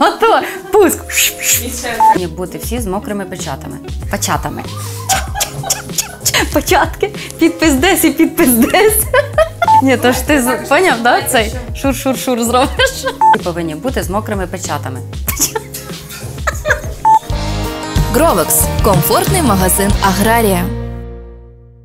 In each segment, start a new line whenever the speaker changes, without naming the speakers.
Мотор, пуск. Повинні бути всі з мокрими печатами. Печатами. Початки, підпис десь і підпис десь. Ні, то ж ти з- поняв, да? Цей шур-шур-шур зробиш. І Повинні бути з мокрими печатами.
Гровекс комфортний магазин Аграрія.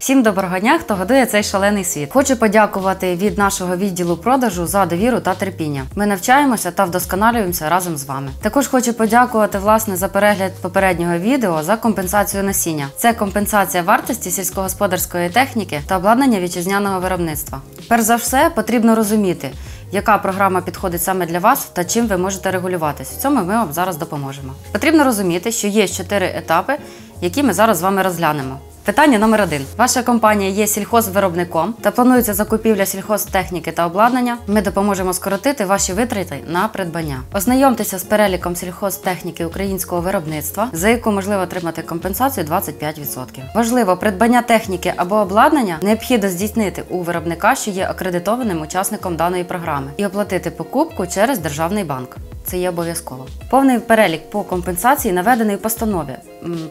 Всім доброго дня, хто годує цей шалений світ. Хочу подякувати від нашого відділу продажу за довіру та терпіння. Ми навчаємося та вдосконалюємося разом з вами. Також хочу подякувати власне за перегляд попереднього відео за компенсацію насіння. Це компенсація вартості сільськогосподарської техніки та обладнання вітчизняного виробництва. Перш за все, потрібно розуміти. Яка програма підходить саме для вас та чим ви можете регулюватись? В цьому ми вам зараз допоможемо. Потрібно розуміти, що є чотири етапи, які ми зараз з вами розглянемо. Питання номер один. Ваша компанія є сільхозвиробником та планується закупівля сільхозтехніки та обладнання. Ми допоможемо скоротити ваші витрати на придбання. Ознайомтеся з переліком сільхозтехніки українського виробництва, за яку можливо отримати компенсацію 25%. Важливо, придбання техніки або обладнання необхідно здійснити у виробника, що є акредитованим учасником даної програми, і оплатити покупку через державний банк. Це є обов'язково. Повний перелік по компенсації наведений в постанові.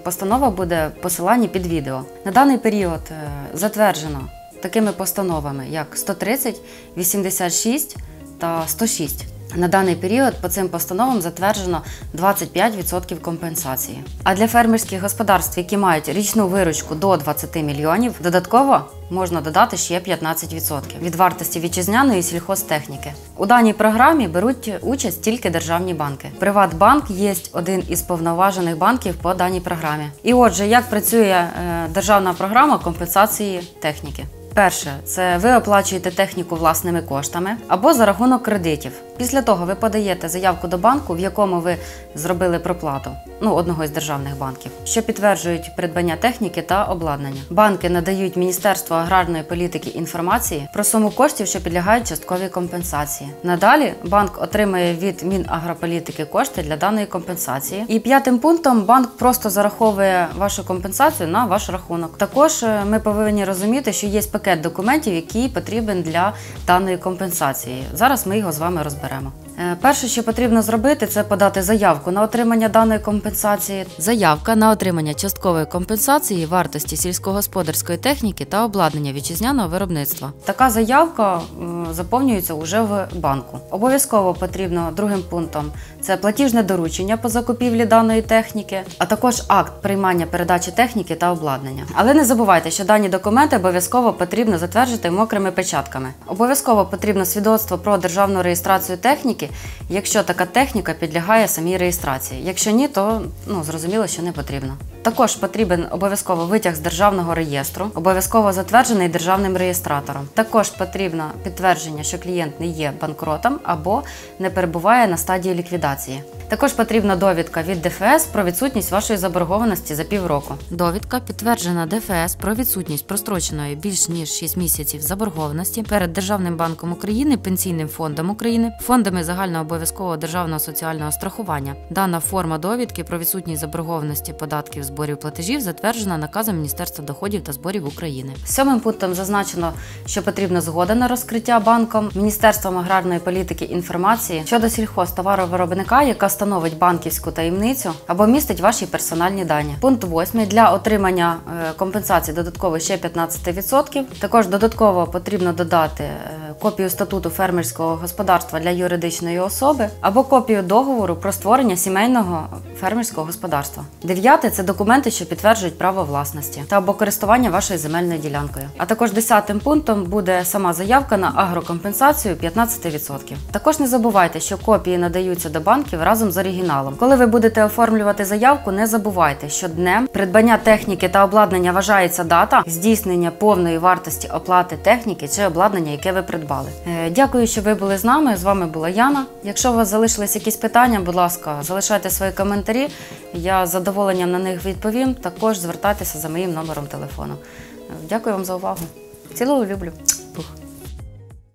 Постанова буде в посиланні під відео. На даний період е, затверджено такими постановами, як 130, 86 та 106. На даний період по цим постановам затверджено 25% компенсації. А для фермерських господарств, які мають річну виручку до 20 мільйонів, додатково можна додати ще 15% від вартості вітчизняної сільхозтехніки. У даній програмі беруть участь тільки державні банки. Приватбанк є один із повноважених банків по даній програмі. І отже, як працює е, державна програма компенсації техніки? Перше, це ви оплачуєте техніку власними коштами або за рахунок кредитів. Після того ви подаєте заявку до банку, в якому ви зробили проплату, ну одного із державних банків, що підтверджують придбання техніки та обладнання. Банки надають Міністерству аграрної політики інформації про суму коштів, що підлягають частковій компенсації. Надалі банк отримує від Мінагрополітики кошти для даної компенсації. І п'ятим пунктом банк просто зараховує вашу компенсацію на ваш рахунок. Також е, ми повинні розуміти, що є пакет документів, який потрібен для даної компенсації. Зараз ми його з вами розберемо. programa. Перше, що потрібно зробити, це подати заявку на отримання даної компенсації. Заявка на отримання часткової компенсації вартості сільськогосподарської техніки та обладнання вітчизняного виробництва. Така заявка е, заповнюється уже в банку. Обов'язково потрібно другим пунктом це платіжне доручення по закупівлі даної техніки, а також акт приймання передачі техніки та обладнання. Але не забувайте, що дані документи обов'язково потрібно затверджити мокрими печатками. Обов'язково потрібно свідоцтво про державну реєстрацію техніки, якщо така техніка підлягає самій реєстрації. Якщо ні, то ну зрозуміло, що не потрібно. Також потрібен обов'язково витяг з державного реєстру, обов'язково затверджений державним реєстратором. Також потрібно підтвердження, що клієнт не є банкротом або не перебуває на стадії ліквідації. Також потрібна довідка від ДФС про відсутність вашої заборгованості за півроку. Довідка підтверджена ДФС про відсутність простроченої більш ніж 6 місяців заборгованості перед Державним банком України, Пенсійним фондом України, фондами загальнообов'язкового державного соціального страхування. Дана форма довідки про відсутність заборгованості податків зборів платежів затверджена наказом Міністерства доходів та зборів України. Сьомим пунктом зазначено, що потрібна згода на розкриття банком Міністерством аграрної політики інформації щодо сільхозтоваровиробника, яка становить банківську таємницю або містить ваші персональні дані. Пункт 8. для отримання е, компенсації додатково ще 15%. Також додатково потрібно додати е, копію статуту фермерського господарства для юридичної особи або копію договору про створення сімейного фермерського господарства. Дев'яте це документи, що підтверджують право власності та або користування вашою земельною ділянкою. А також десятим пунктом буде сама заявка на агрокомпенсацію 15%. Також не забувайте, що копії надаються до банків разом з оригіналом. Коли ви будете оформлювати заявку, не забувайте, що днем придбання техніки та обладнання вважається дата здійснення повної вартості оплати техніки чи обладнання, яке ви придбали. Е, Дякую, що ви були з нами. З вами була Яна. Якщо у вас залишились якісь питання, будь ласка, залишайте свої коментарі. Я з задоволенням на них відповім. Також звертайтеся за моїм номером телефону. Е, Дякую вам за увагу. Цілую, люблю.